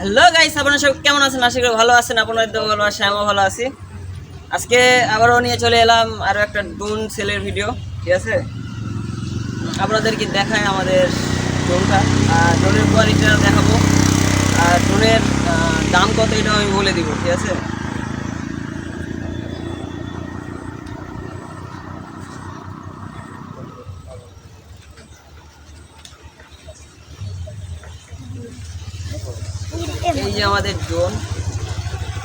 Hello guys আপনারা সব কেমন আছেন? আশা করি ভালো আছেন, আপনাদের তো ভালো আছে আমিও ভালো আছি। আজকে আবারও নিয়ে চলে এলাম আরও একটা ডুন সেলের ভিডিও ঠিক আছে? আপনাদেরকে দেখায় আমাদের ড্রোনটা আর ড্রোনের কোয়ালিটিটা দেখাবো। আর ড্রোনের দাম কত এটাও আমি বলে দিব, ঠিক আছে? এই যে আমাদের ড্রোন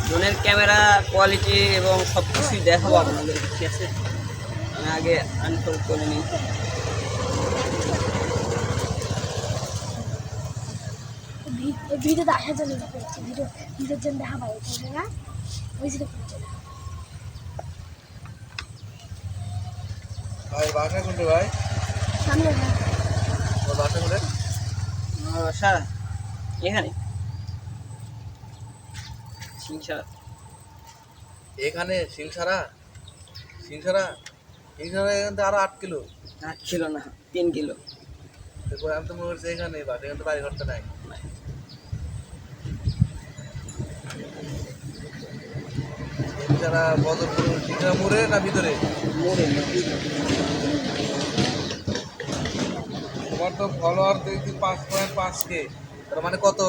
ড্রোনের ক্যামেরা কোয়ালিটি এবং সব কিছুই দেখাবো আপনাদের ঠিক আছে? আমি আগে আনফোল্ড করে নিই। ভিডিওতে আসার জন্য ভিডিও ভিডিওর জন্য দেখা পাবে না? ওই জন্য ভাই বাসা কোনটা ভাই? সামনে না ওর বাসা কোনটা বাসা এখানে? সিংসার। এখানে সিংসারা? সিংসারা? সিংসারা এখান থেকে আরও আট কিলো। আট কিলো না তিন কিলো। দেখো আমি তো মনে করছি এখানে বাসা এখান থেকে বাড়ি ঘরটা নাই। সিংসারা বদরপুর সিংসারা মোড়ে না ভিতরে? মোড়ে তোমার তো ফলোয়ার দেখছি পাঁচ পয়েন্ট পাঁচ কে তার মানে কত?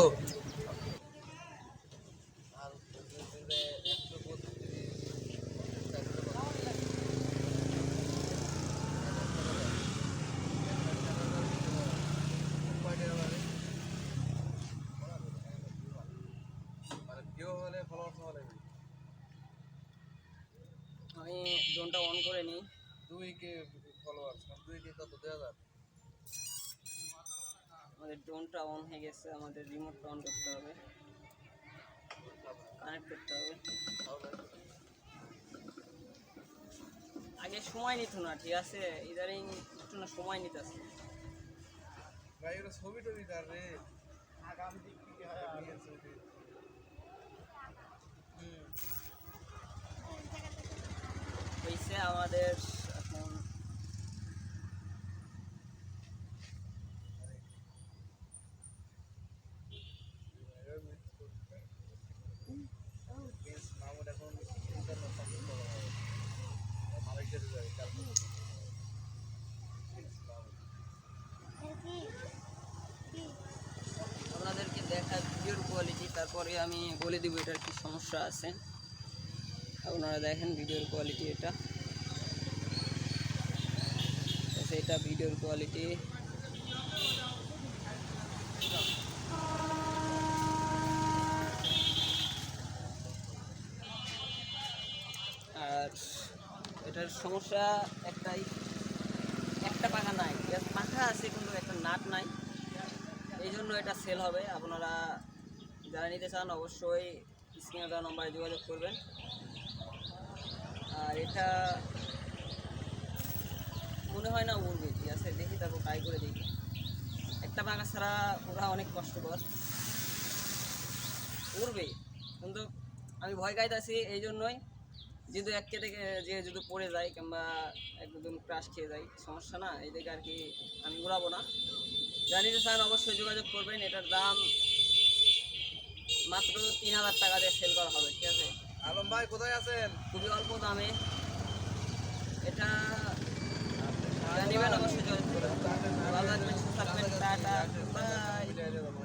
মানে আমি ড্রোনটা অন করে নিই। দুই কে ফলোয়ার দুই কে কত? দুই হাজার। আমাদের ড্রোনটা অন হয়ে গেছে আমাদের রিমোটটা অন করতে হবে। কানেক্ট করতে হবে। আগে সময় নিত না ঠিক আছে? ইদারিং একটু না সময় নিতে আছে ভাই এগুলো ছবি টবি কার রে। আগাম দিক থেকে হয় হয়েছে আমাদের এখন মামুন এখন ইন্টারনেট সম্পর্ক করা হয় মালয়েশিয়াতে যায় কাল আপনাদেরকে দেখা ভিডিওর কোয়ালিটি তারপরে আমি বলে দিব এটার কি সমস্যা আছে। আপনারা দেখেন ভিডিওর কোয়ালিটি এটা। এটা ভিডিওর কোয়ালিটি আর এটার সমস্যা একটাই, একটা পাখা নাই। পাখা আছে কিন্তু একটা নাট নাই। এই জন্য এটা সেল হবে। আপনারা যারা নিতে চান অবশ্যই স্ক্রিনে দেওয়া নম্বরে যোগাযোগ করবেন। আর এটা মনে হয় না উড়বে, ঠিক আছে? দেখি তারপর ট্রাই করে দেখি। একটা পাখা ছাড়া ওরা অনেক কষ্টকর। উড়বে, কিন্তু আমি ভয় গাইতেছি এই জন্যই। যদি এককে থেকে যে যদি পড়ে যায় কিংবা একদম ক্রাশ খেয়ে যায়, সমস্যা না? এই দিকে আর কি আমি উড়াবো না। জানিতে চান অবশ্যই যোগাযোগ করবেন, এটার দাম মাত্র তিন হাজার টাকা দিয়ে সেল করা হবে ঠিক আছে আলম ভাই কোথায় আছেন খুবই অল্প দামে এটা যারা নেবেন অবশ্যই যোগাযোগ করবেন ভালো থাকবেন সুস্থ থাকবেন টাটা বাই